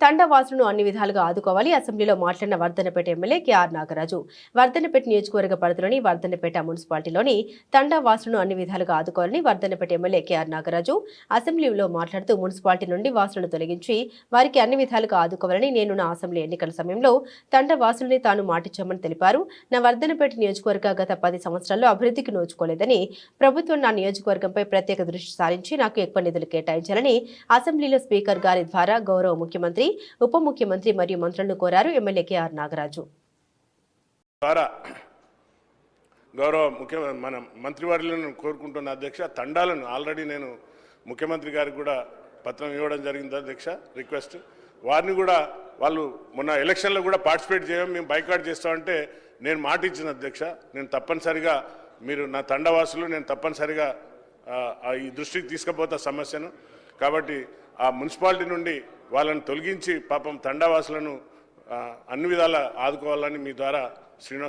తండవాసులను అన్ని విధాలుగా ఆదుకోవాలి. అసెంబ్లీలో మాట్లాడిన వర్ధనపేట ఎమ్మెల్యే కేఆర్ నాగరాజు. వర్ధనపేట నియోజకవర్గ పరిధిలోని వర్ధనపేట మున్సిపాలిటీలోని తండవాసులను అన్ని విధాలుగా ఆదుకోవాలని వర్ధనపేట ఎమ్మెల్యే కేఆర్ నాగరాజు అసెంబ్లీలో మాట్లాడుతూ మున్సిపాలిటీ నుండి వాసులను తొలగించి వారికి అన్ని విధాలుగా ఆదుకోవాలని నేను నా అసెంబ్లీ ఎన్నికల సమయంలో తండవాసులని తాను మాటిచ్చామని తెలిపారు. నా వర్ధనపేట నియోజకవర్గ గత పది సంవత్సరాల్లో అభివృద్ధికి నోచుకోలేదని ప్రభుత్వం నా నియోజకవర్గంపై ప్రత్యేక దృష్టి సారించి నాకు ఎక్కువ నిధులు కేటాయించాలని అసెంబ్లీలో స్పీకర్ గారి ద్వారా గౌరవ ముఖ్యమంత్రి ఉప ముఖ్యమంత్రి మరియు మంత్రులను కోరారు ఎమ్మెల్యే కేఆర్ నాగరాజు. ద్వారా గౌరవ ముఖ్య మన మంత్రివర్యులను కోరుకుంటున్న అధ్యక్ష తండాలను ఆల్రెడీ నేను ముఖ్యమంత్రి గారికి కూడా పత్రం ఇవ్వడం జరిగింది అధ్యక్ష రిక్వెస్ట్. వారిని కూడా వాళ్ళు మొన్న ఎలక్షన్లో కూడా పార్టిసిపేట్ చేయం మేము బైకాట్ చేస్తామంటే నేను మాట ఇచ్చిన అధ్యక్ష నేను తప్పనిసరిగా మీరు నా తండవాసులు నేను తప్పనిసరిగా ఈ దృష్టికి తీసుకుపోతా సమస్యను. కాబట్టి ఆ మున్సిపాలిటీ నుండి వాళ్ళని తొలగించి పాపం తండావాసులను అన్ని విధాలా ఆదుకోవాలని మీ ద్వారా శ్రీనివాస్